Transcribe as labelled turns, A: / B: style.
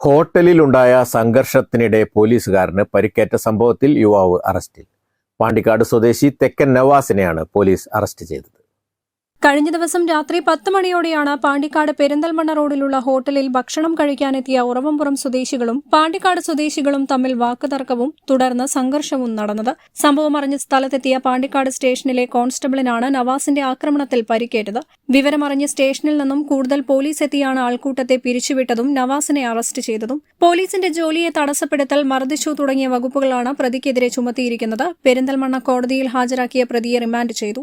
A: ഹോട്ടലിലുണ്ടായ സംഘർഷത്തിനിടെ പോലീസുകാരന് പരിക്കേറ്റ സംഭവത്തിൽ യുവാവ് അറസ്റ്റിൽ. പാണ്ടിക്കാട് സ്വദേശി തെക്കൻ നവാസിനെയാണ് പോലീസ് അറസ്റ്റ് ചെയ്തത്.
B: കഴിഞ്ഞ ദിവസം രാത്രി പത്ത് മണിയോടെയാണ് പാണ്ടിക്കാട് പെരിന്തൽമണ്ണ റോഡിലുള്ള ഹോട്ടലിൽ ഭക്ഷണം കഴിക്കാനെത്തിയ ഉറവംപുറം സ്വദേശികളും പാണ്ടിക്കാട് സ്വദേശികളും തമ്മിൽ വാക്കുതർക്കവും തുടർന്ന് സംഘർഷവും നടന്നത്. സംഭവം അറിഞ്ഞ് സ്ഥലത്തെത്തിയ പാണ്ടിക്കാട് സ്റ്റേഷനിലെ കോൺസ്റ്റബിളിനാണ് നവാസിന്റെ ആക്രമണത്തിൽ പരിക്കേറ്റത്. വിവരമറിഞ്ഞ് സ്റ്റേഷനിൽ നിന്നും കൂടുതൽ പോലീസ് എത്തിയാണ് ആൾക്കൂട്ടത്തെ പിരിച്ചുവിട്ടതും നവാസിനെ അറസ്റ്റ് ചെയ്തതും. പോലീസിന്റെ ജോലിയെ തടസ്സപ്പെടുത്തൽ മർദ്ദിച്ചു തുടങ്ങിയ വകുപ്പുകളാണ് പ്രതിക്കെതിരെ ചുമത്തിയിരിക്കുന്നത്. പെരിന്തൽമണ്ണ കോടതിയിൽ ഹാജരാക്കിയ പ്രതിയെ റിമാൻഡ് ചെയ്തു.